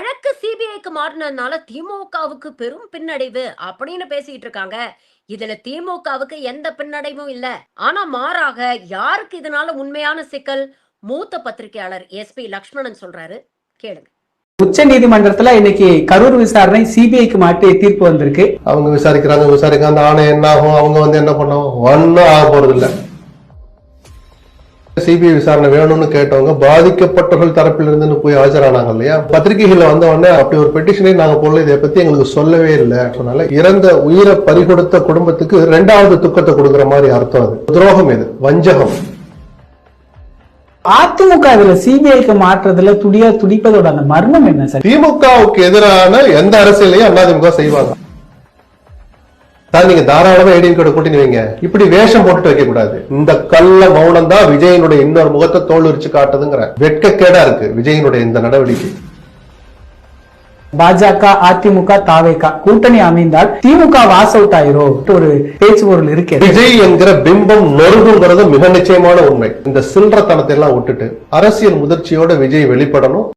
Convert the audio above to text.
வழக்கு சிபிஐக்கு மாறினதுனால திமுகவுக்கு பெரும் பின்னடைவு அப்படின்னு பேசிட்டு இருக்காங்க. இதுல திமுகவுக்கு எந்த பின்னடைவும் இல்ல. ஆனா மாறாக யாருக்கு இதனால உண்மையான சிக்கல்? மூத்த பத்திரிகையாளர் எஸ்பி லக்ஷ்மணன் சொல்றாரு. கேளுங்க. உச்ச நீதிமன்றத்துல இன்னைக்கு கரூர் விசாரணை சிபிஐக்கு மாற்றி தீர்ப்பு வந்திருக்கு. அவங்க விசாரிக்கிறாங்க விசாரிக்க அந்த ஆணை என்ன ஆகும் அவங்க வந்து என்ன பண்ணும்? ஒன்னும் ஆக போறது இல்ல சிபிஐ விசாரணை வேணும்னு கேட்டவங்க பாதிக்கப்பட்டவர்கள் தரப்பில் இருந்து போய் ஆஜரானாங்க இல்லையா? பத்திரிகைகள்ல வந்த உடனே அப்படி ஒரு பெட்டிஷனை நாங்க போடல இதை பத்தி எங்களுக்கு சொல்லவே இல்லை. சொன்னால இறந்த உயிரை பறிகொடுத்த குடும்பத்துக்கு ரெண்டாவது துக்கத்தை கொடுக்கிற மாதிரி அர்த்தம் அது. துரோகம் இது வஞ்சகம். அதிமுக இதுல சிபிஐக்கு மாற்றுறதுல துடியா துடிப்பதோட அந்த மர்மம் என்ன சார்? திமுகவுக்கு எதிரான எந்த அரசியலையும் அதிமுக செய்வாங்க. சார் நீங்க தாராளமா ஏடிஎம் கூட கூட்டின்னு வைங்க. இப்படி வேஷம் போட்டுட்டு வைக்க கூடாது இந்த கள்ள மௌனம் தான் விஜயனுடைய இன்னொரு முகத்தை தோல் உரிச்சு காட்டுதுங்கிற வெட்கக்கேடா இருக்கு விஜயனுடைய இந்த நடவடிக்கை. பாஜக அதிமுக தாவேகா கூட்டணி அமைந்தால் திமுக வாஸ் அவுட் ஆயிரும் ஒரு பேச்சு பொருள் இருக்கு. விஜய் என்கிற பிம்பம் நொறுங்குங்கிறது மிக நிச்சயமான உண்மை. இந்த சில்லறத்தனத்தை எல்லாம் விட்டுட்டு அரசியல் முதிர்ச்சியோட விஜய் வெளிப்படணும்.